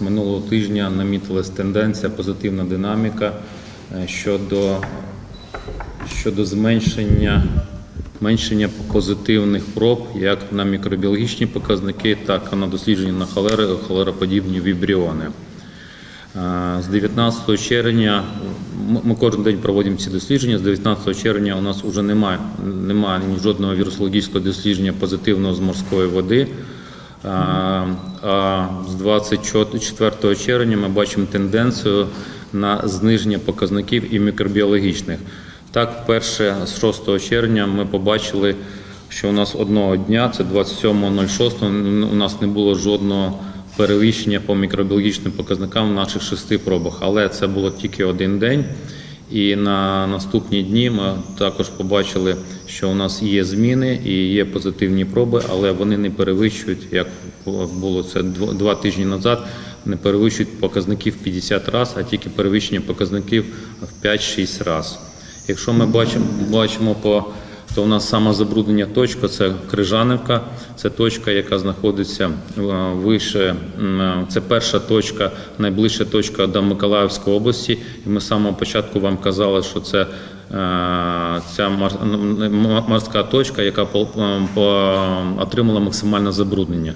минулого тижня намітилась тенденція, позитивна динаміка е, щодо, щодо зменшення, зменшення позитивних проб як на мікробіологічні показники, так і на дослідження на холери, холероподібні вібріони. Е, З 19 червня ми кожен день проводимо ці дослідження. З 19 червня у нас вже немає, немає жодного вірусологічного дослідження позитивного з морської води. А, з 24 червня ми бачимо тенденцію на зниження показників і мікробіологічних. Так, вперше з 6 червня ми побачили, що у нас одного дня, це 27.06, у нас не було жодного перевищення по мікробіологічним показникам в наших шести пробах. Але це було тільки один день. І на наступні дні ми також побачили, що у нас є зміни і є позитивні проби, але вони не перевищують, як було це два тижні назад, не перевищують показників 50 разів, а тільки перевищення показників в 5-6 разів. Якщо ми бачимо, бачимо по то у нас саме забруднення точка це Крижанівка, це точка, яка знаходиться е, вище. е, Це перша точка, найближча точка до Миколаївської області. І ми з самого початку вам казали, що це е, ця морська точка, яка отримала максимальне забруднення.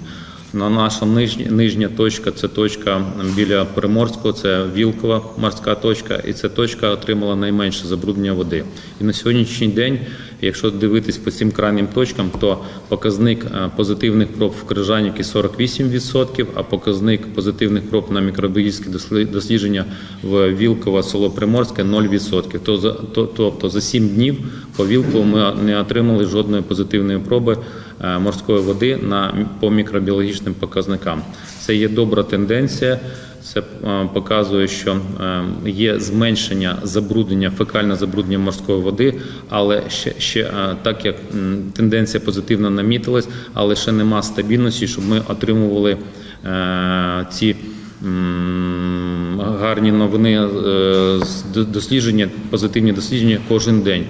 На наша нижня, нижня точка це точка біля Приморського, це Вілкова морська точка, і ця точка отримала найменше забруднення води. І на сьогоднішній день, якщо дивитись по цим крайнім точкам, то показник е, позитивних проб в Крижанівці 48%, а показник позитивних проб на досли- дослідження в Вілково, село Приморське 0%. То за- то- Тобто за 7 днів по Вілкову ми не отримали жодної позитивної проби е, морської води на по мікробіологічним показникам. Це є добра тенденція. Це е, показує, що е, є зменшення забруднення, фекальне забруднення морської води, але ще, ще е, так як тенденція позитивно намітилась, але ще нема стабільності, щоб ми отримували ці гарні новини дослідження, позитивні дослідження кожен день.